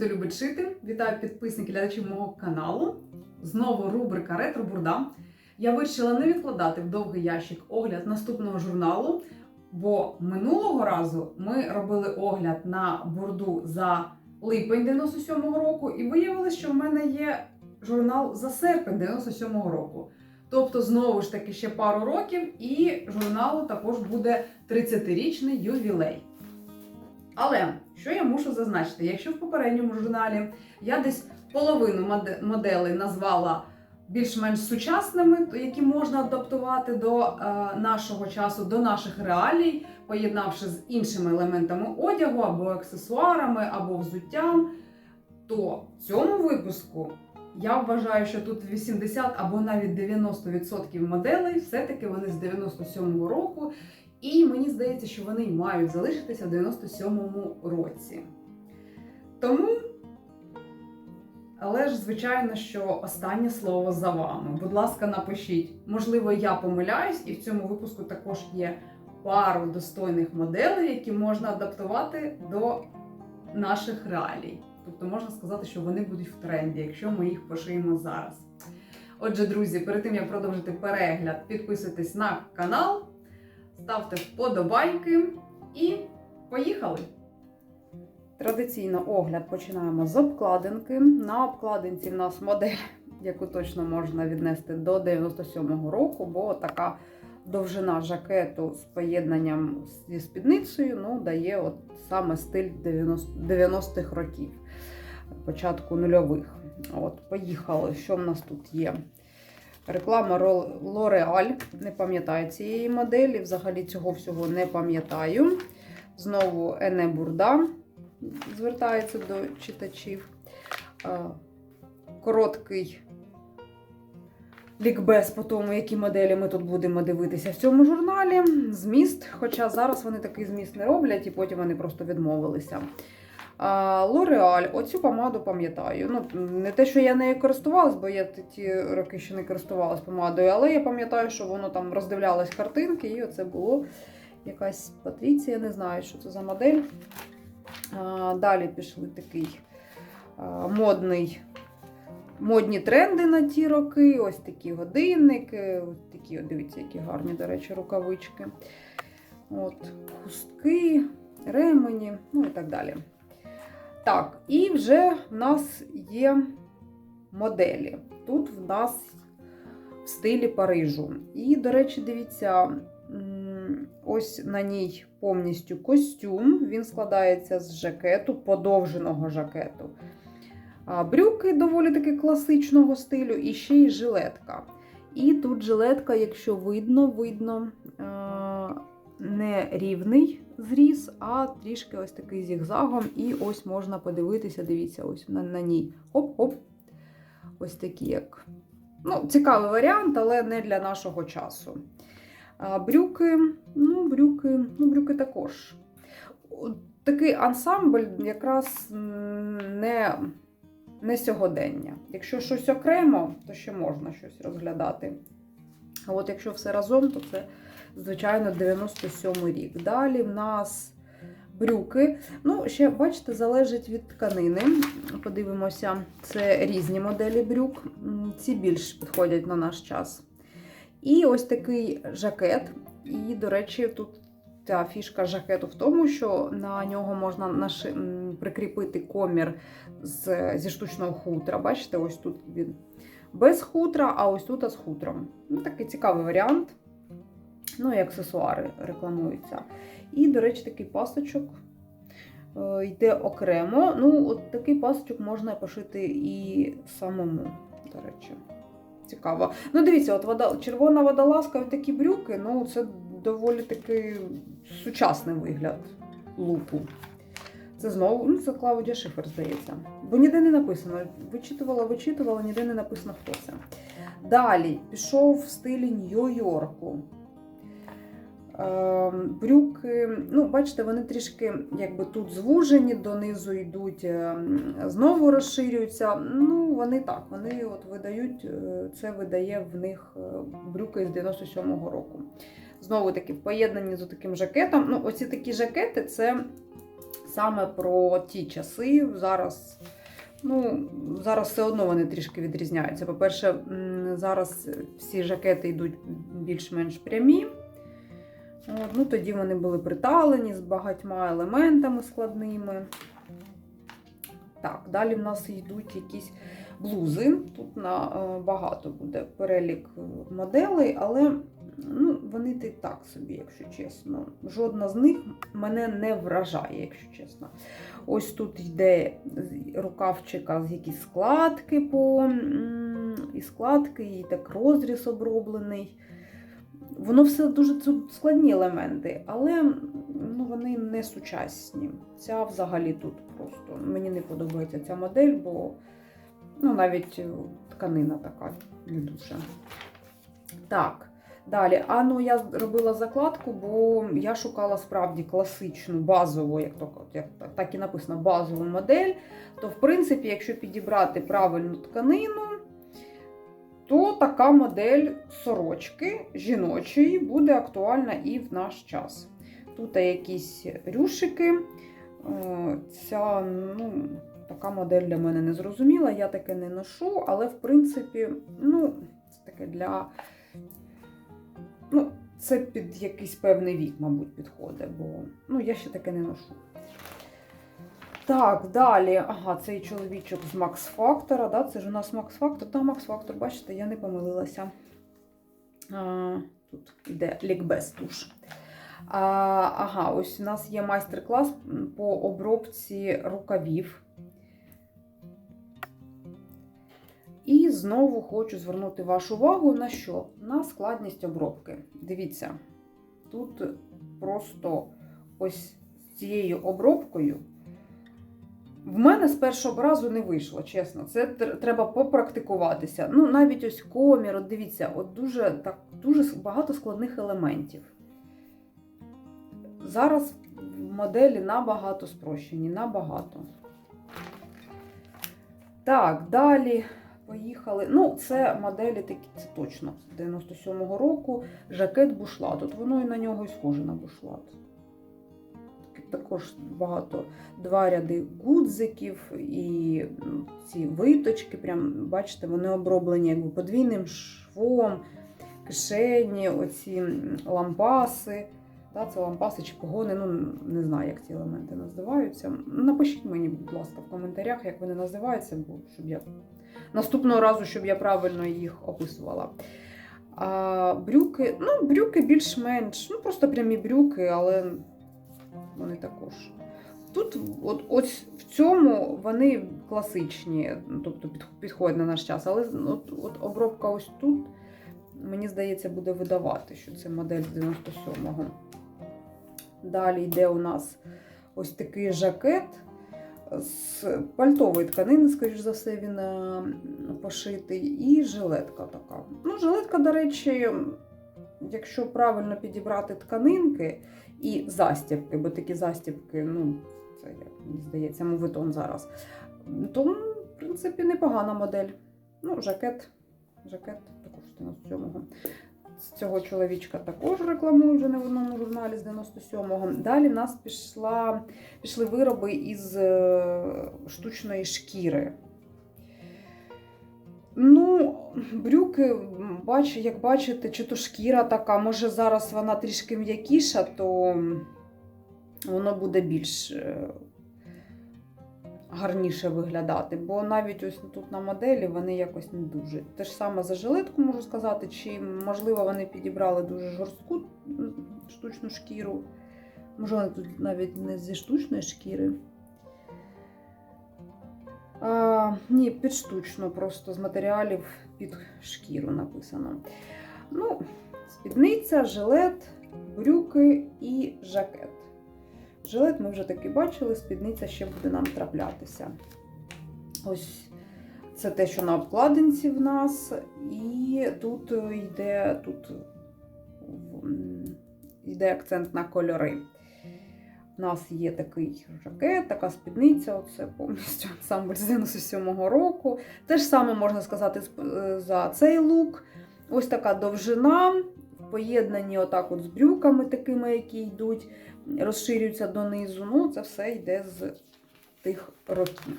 Хто любить шити! Вітаю підписників глядачів мого каналу. Знову рубрика Ретро Бурда. Я вирішила не відкладати в довгий ящик огляд наступного журналу, бо минулого разу ми робили огляд на бурду за липень 97-го року, і виявилось, що в мене є журнал за серпень 97-го року. Тобто, знову ж таки, ще пару років, і журналу також буде 30-річний ювілей. Але що я мушу зазначити? Якщо в попередньому журналі я десь половину моделей назвала більш-менш сучасними, які можна адаптувати до е, нашого часу, до наших реалій, поєднавши з іншими елементами одягу або аксесуарами, або взуттям, то в цьому випуску я вважаю, що тут 80 або навіть 90% моделей все-таки вони з 97-го року. І мені здається, що вони мають залишитися в 97-му році. Тому, але ж, звичайно, що останнє слово за вами. Будь ласка, напишіть. Можливо, я помиляюсь, і в цьому випуску також є пару достойних моделей, які можна адаптувати до наших реалій. Тобто можна сказати, що вони будуть в тренді, якщо ми їх пошиємо зараз. Отже, друзі, перед тим як продовжити перегляд, підписуйтесь на канал, ставте вподобайки і поїхали! Традиційно огляд починаємо з обкладинки. На обкладинці в нас модель, яку точно можна віднести до 97-го року, бо така довжина жакету з поєднанням зі спідницею ну, дає от саме стиль 90 90-х років, початку нульових. От, Поїхали. Що в нас тут є? Реклама L'Oreal. Не пам'ятаю цієї моделі, взагалі цього всього не пам'ятаю. Знову Ене Бурда звертається до читачів. Короткий лікбез по тому, які моделі ми тут будемо дивитися в цьому журналі. Зміст, хоча зараз вони такий зміст не роблять, і потім вони просто відмовилися. Лореаль, оцю помаду пам'ятаю. Ну, не те, що я нею користувалась, бо я ті роки ще не користувалась помадою, але я пам'ятаю, що воно там роздивлялось картинки, і оце було якась Патріція, не знаю, що це за модель. Далі пішли такий модний, модні тренди на ті роки. Ось такі годинники, ось такі, дивіться, які гарні, до речі, рукавички. От, Хустки, ремені, ну і так далі. Так, і вже в нас є моделі. Тут в нас в стилі Парижу. І, до речі, дивіться, ось на ній повністю костюм. Він складається з жакету, подовженого жакету. Брюки доволі таки класичного стилю, і ще й жилетка. І тут жилетка, якщо видно, видно не рівний зріз, а трішки ось такий зігзагом. І ось можна подивитися, дивіться, ось на, на ній. Хоп-хоп. Ось такі як. Ну, цікавий варіант, але не для нашого часу. А, брюки, ну, брюки, ну, брюки також. Такий ансамбль якраз не, не сьогодення. Якщо щось окремо, то ще можна щось розглядати. А от якщо все разом, то це, звичайно, 97 рік. Далі в нас брюки. Ну, ще, бачите, залежить від тканини. Подивимося, це різні моделі брюк. Ці більш підходять на наш час. І ось такий жакет. І, до речі, тут ця фішка жакету в тому, що на нього можна наши... прикріпити комір з... зі штучного хутра. Бачите, ось тут він без хутра, а ось тут з хутром. Ну, такий цікавий варіант. Ну, і аксесуари рекламуються. І, до речі, такий пасочок е, йде окремо. Ну, от такий пасочок можна пошити і самому, до речі. Цікаво. Ну, дивіться, от вода, червона водолазка і такі брюки, ну, це доволі такий сучасний вигляд луку. Це знову, ну, це Клаудія Шифер, здається. Бо ніде не написано. Вичитувала, вичитувала, ніде не написано, хто це. Далі пішов в стилі Нью-Йорку. Ем, Брюки, ну, бачите, вони трішки якби тут звужені, донизу йдуть, ем, знову розширюються. Ну, вони так, вони от видають, е, це видає в них е, брюки з 97-го року. Знову таки, в поєднанні з таким жакетом. Ну, оці такі жакети це саме про ті часи. Зараз, ну, зараз все одно вони трішки відрізняються. По-перше, зараз всі жакети йдуть більш-менш прямі. От, ну, тоді вони були приталені з багатьма елементами складними. Так, далі в нас йдуть якісь блузи. Тут на е, багато буде перелік е, моделей, але ну, вони ти так собі, якщо чесно. Жодна з них мене не вражає, якщо чесно. Ось тут йде рукавчика з якісь складки по і складки, і так розріз оброблений. Воно все дуже складні елементи, але ну, вони не сучасні. Ця взагалі тут просто мені не подобається ця модель, бо ну, навіть е, тканина така не дуже. Так, далі. А ну я робила закладку, бо я шукала справді класичну базову, як, то, як так і написано, базову модель. То, в принципі, якщо підібрати правильну тканину, то така модель сорочки жіночої буде актуальна і в наш час. Тут якісь рюшики. Е, Ця ну, така модель для мене не зрозуміла, я таке не ношу, але в принципі, ну, це таке для. Ну, це під якийсь певний вік, мабуть, підходить, бо ну, я ще таке не ношу. Так, далі. Ага, цей чоловічок з Max Factor, да? це ж у нас Max Factor. Та Max Factor, бачите, я не помилилася. А, тут іде лікбез туш. А, ага, ось у нас є майстер-клас по обробці рукавів. І знову хочу звернути вашу увагу на що? На складність обробки. Дивіться, тут просто ось з цією обробкою. В мене з першого разу не вийшло, чесно. Це треба попрактикуватися. Ну, навіть ось комір, от дивіться, от дуже, так, дуже багато складних елементів. Зараз моделі набагато спрощені, набагато. Так, далі поїхали. Ну, це моделі такі, це точно з 97-го року. Жакет бушлат. От воно і на нього і схоже на бушлат. Також багато два ряди гудзиків і ці виточки, прям, бачите, вони оброблені якби подвійним швом, кишені, оці лампаси. Да, це лампаси чи погони, ну не знаю, як ці елементи називаються. Напишіть мені, будь ласка, в коментарях, як вони називаються, бо щоб я наступного разу, щоб я правильно їх описувала. А брюки, ну, брюки більш-менш, ну просто прямі брюки, але вони також. Тут, от, ось в цьому вони класичні, тобто під- підходять на наш час, але от, от обробка ось тут, мені здається, буде видавати, що це модель 97-го. Далі йде у нас ось такий жакет з пальтової тканини, скоріш за все, він е, пошитий, і жилетка така. Ну, жилетка, до речі, якщо правильно підібрати тканинки і застібки, бо такі застібки, ну, це як мені здається, мовитон зараз, то, ну, в принципі, непогана модель. Ну, жакет, жакет також 97-го. З цього чоловічка також рекламую вже не в одному журналі з 97-го. Далі в нас пішла, пішли вироби із е, штучної шкіри. Ну, брюки, бач, як бачите, чи то шкіра така, може зараз вона трішки м'якіша, то воно буде більш е, гарніше виглядати. Бо навіть ось тут на моделі вони якось не дуже. Те ж саме за жилетку можу сказати, чи можливо вони підібрали дуже жорстку штучну шкіру. Може, вони тут навіть не зі штучної шкіри. А, ні, під штучно, просто з матеріалів під шкіру написано. Ну, спідниця, жилет, брюки і жакет. Жилет ми вже таки бачили, спідниця ще буде нам траплятися. Ось це те, що на обкладинці в нас. І тут йде, тут йде акцент на кольори. У нас є такий жакет, така спідниця, оце повністю ансамбль з 97-го року. Те ж саме можна сказати е, за цей лук. Ось така довжина, в поєднанні отак от з брюками, такими, які йдуть розширюються донизу. Ну, це все йде з тих років.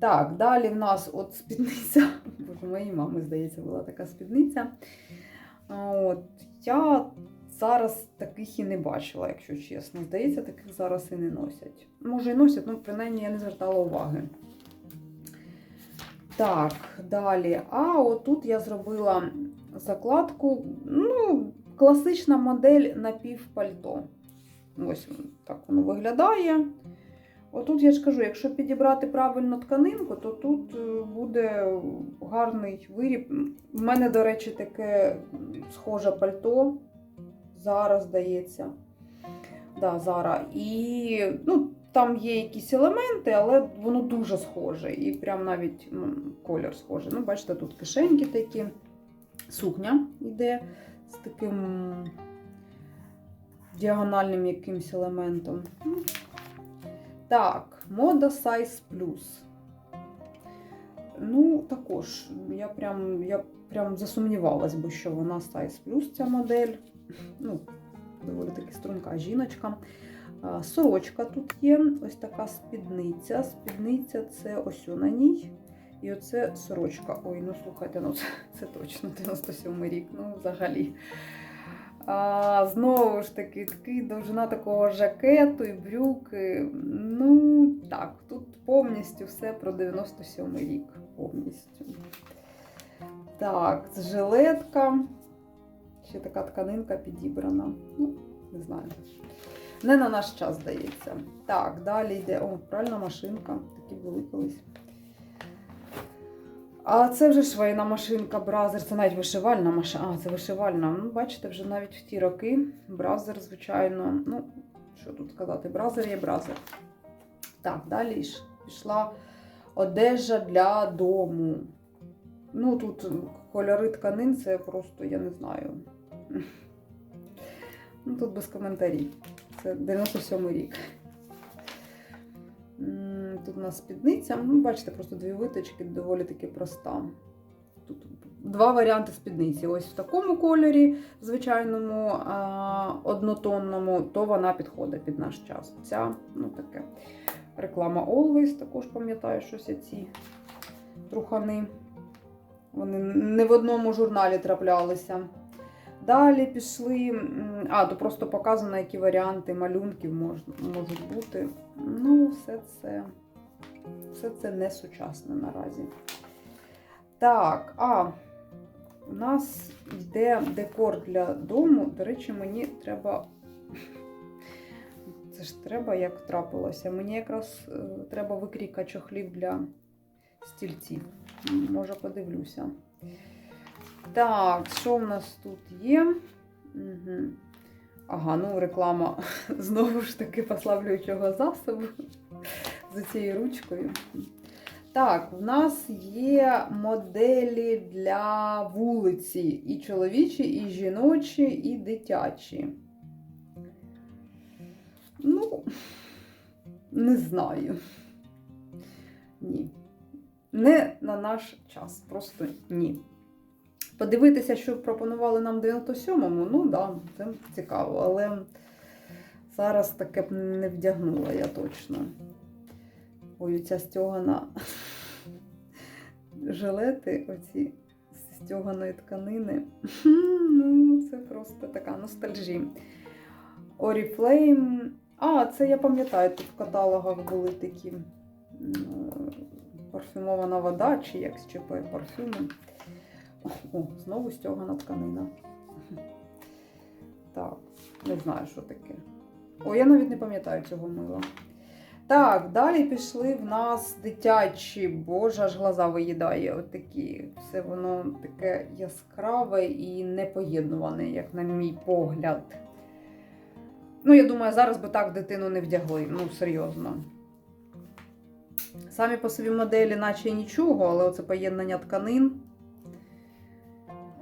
Так, далі в нас от спідниця. Боже, моїй мами, здається, була така спідниця. От, я зараз таких і не бачила, якщо чесно. Здається, таких зараз і не носять. Може, і носять, ну, принаймні я не звертала уваги. Так, далі. А отут я зробила закладку. Ну, класична модель напівпальто. Ось так воно виглядає. Отут я ж кажу, якщо підібрати правильно тканинку, то тут е, буде гарний виріб. У мене, до речі, таке схоже пальто. Зараз здається. Да, Зара. І ну, там є якісь елементи, але воно дуже схоже. І прям навіть ну, колір схожий. Ну, бачите, тут кишеньки такі, сукня йде з таким діагональним якимсь елементом. Ну, Так, мода Size Plus. Ну, також, я прям, я прям засумнівалась би, що вона Size Plus ця модель. Ну, доволі таки струнка жіночка. Сорочка тут є, ось така спідниця. Спідниця це ось на ній. І оце сорочка. Ой, ну слухайте, ну це, точно 97 рік, ну взагалі. А, знову ж таки, такий довжина такого жакету і брюки. Ну, так, тут повністю все про 97 рік. Повністю. Так, жилетка. Ще така тканинка підібрана. Ну, не знаю. Не на наш час, здається. Так, далі йде. О, пральна машинка. Такі були колись. А це вже швейна машинка, бразер, це навіть вишивальна машина. А, це вишивальна. Ну, бачите, вже навіть в ті роки бразер, звичайно. Ну, що тут сказати, бразер є бразер. Так, далі пішла одежа для дому. Ну, тут кольори тканин, це просто, я не знаю. Ну, тут без коментарів. Це 97 рік. Тут у нас спідниця. Ну, бачите, просто дві виточки, доволі таки проста. Тут два варіанти спідниці. Ось в такому кольорі, звичайному, однотонному, то вона підходить під наш час. Ця, ну таке. Реклама Always, також пам'ятаю, щось ці трухани. Вони не в одному журналі траплялися. Далі пішли. А, то просто показано, які варіанти малюнків мож, можуть бути. Ну, все це, все це не сучасне наразі. Так, а у нас йде декор для дому. До речі, мені треба. Це ж треба, як трапилося. Мені якраз е, треба викрійка чохлів для стільців. Може, подивлюся. Так, що в нас тут є? Угу. Ага, ну реклама знову ж таки послаблюючого засобу за цією ручкою. Так, в нас є моделі для вулиці і чоловічі, і жіночі, і дитячі. Ну, не знаю. Ні. Не на наш час. Просто ні. Подивитися, що пропонували нам в 97-му, ну да, це цікаво, але зараз таке б не вдягнула я точно. Ой, ця стягана жилети, оці з стяганої тканини. Ну, це просто така ностальжі. Oriflame. А, це я пам'ятаю, тут в каталогах були такі парфюмована вода, чи як з ЧП парфюми. О, знову стягана тканина. Так, не знаю, що таке. О, я навіть не пам'ятаю цього мила. Так, далі пішли в нас дитячі, боже, аж глаза виїдає. Отакі. Все воно таке яскраве і непоєднуване, як на мій погляд. Ну, я думаю, зараз би так дитину не вдягли. Ну, серйозно. Самі по собі моделі, наче нічого, але оце поєднання тканин.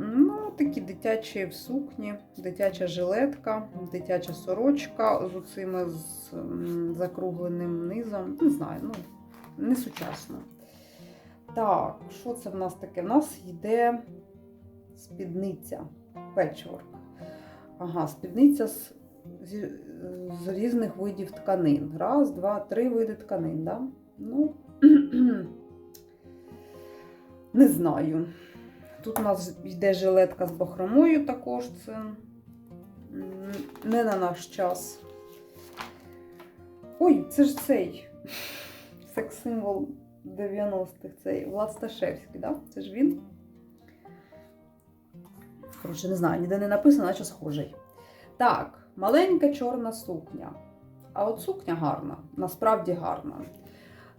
Ну, такі дитячі в сукні, дитяча жилетка, дитяча сорочка з оцими з закругленим низом. Не знаю, ну, не сучасно. Так, що це в нас таке? У нас йде спідниця печворк. Ага, спідниця з зі- з різних видів тканин. Раз, два, три види тканин, да? Ну, не знаю. Тут у нас йде жилетка з бахромою також. Це не на наш час. Ой, це ж цей секс-символ 90-х, цей Влад Сташевський, да? Це ж він? Коротше, не знаю, ніде не написано, наче схожий. Так, маленька чорна сукня. А от сукня гарна, насправді гарна.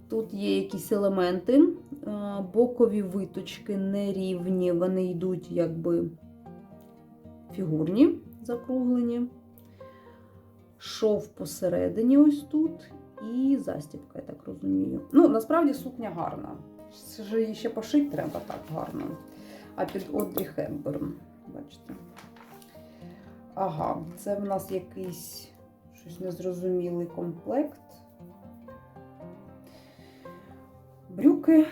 Тут є якісь елементи, е, бокові виточки нерівні, вони йдуть якби фігурні, закруглені. Шов посередині ось тут. І застібка, я так розумію. Ну, насправді сукня гарна. Її ще пошити треба так гарно. А під Одрі Хепберн, бачите. Ага, це в нас якийсь щось незрозумілий комплект. Брюки,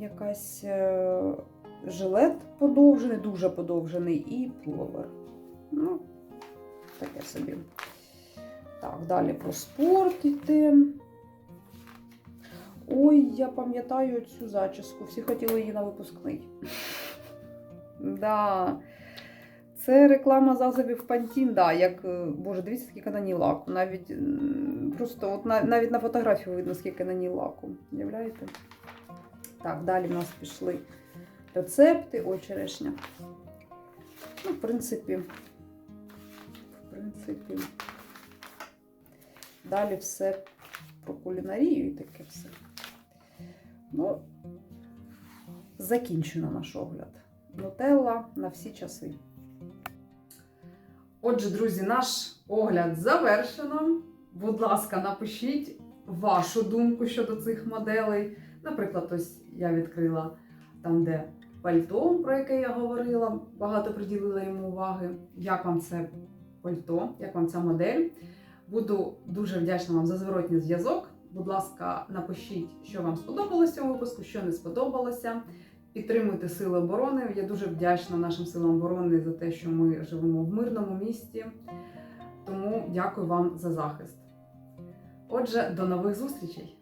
якась е, жилет подовжений, дуже подовжений, і пуловер. Ну, таке собі. Так, далі про спорт йти. Ой, я пам'ятаю цю зачіску. Всі хотіли її на випускний. Да. Це реклама засобів Pantene, да, як, е, боже, дивіться, скільки на ній лаку. Навіть просто от на- навіть на фотографії видно, скільки на ній лаку. Уявляєте? Так, далі в нас пішли рецепти. Ой, черешня. Ну, в принципі, в принципі, далі все про кулінарію і таке все. Ну, закінчено наш огляд. Нутелла на всі часи. Отже, друзі, наш огляд завершено. Будь ласка, напишіть вашу думку щодо цих моделей. Наприклад, ось я відкрила там, де пальто, про яке я говорила, багато приділила йому уваги. Як вам це пальто, як вам ця модель? Буду дуже вдячна вам за зворотній зв'язок. Будь ласка, напишіть, що вам сподобалося цьому випуску, що не сподобалося. Підтримуйте Сили оборони. Я дуже вдячна нашим силам оборони за те, що ми живемо в мирному місті. Тому дякую вам за захист. Отже, до нових зустрічей!